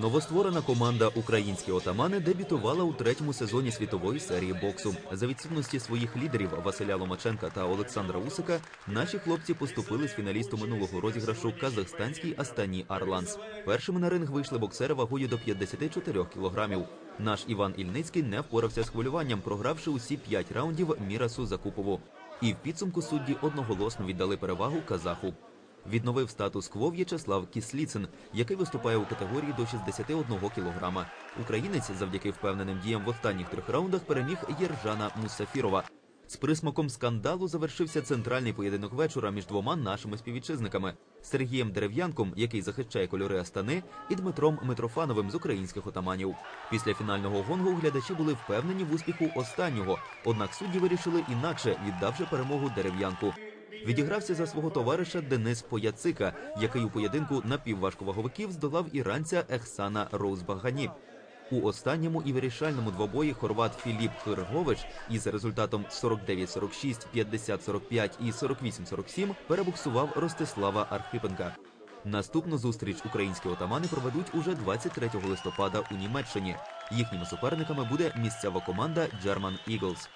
Новостворена команда Українські отамани дебютувала у третьому сезоні світової серії боксу. За відсутності своїх лідерів Василя Ломаченка та Олександра Усика наші хлопці поступили з фіналісту минулого розіграшу казахстанській Астані Арланс. Першими на ринг вийшли боксери вагою до 54 кілограмів. Наш Іван Ільницький не впорався з хвилюванням, програвши усі п'ять раундів Мірасу Закупову. І в підсумку судді одноголосно віддали перевагу казаху. Відновив статус-кво В'ячеслав Кісліцин, який виступає у категорії до 61 кілограма. Українець завдяки впевненим діям в останніх трьох раундах переміг Єржана Мусафірова. З присмаком скандалу завершився центральний поєдинок вечора між двома нашими співвітчизниками Сергієм Дерев'янком, який захищає кольори Астани, і Дмитром Митрофановим з українських отаманів. Після фінального гонгу глядачі були впевнені в успіху останнього, однак судді вирішили інакше, віддавши перемогу дерев'янку. Відігрався за свого товариша Денис Пояцика, який у поєдинку напівважковаговиків здолав іранця Ехсана Роузбагані. У останньому і вирішальному двобої хорват Філіп Хиргович із результатом 49-46, 50-45 і 48-47 перебуксував Ростислава Архипенка. Наступну зустріч українські отамани проведуть уже 23 листопада у Німеччині. Їхніми суперниками буде місцева команда German Eagles.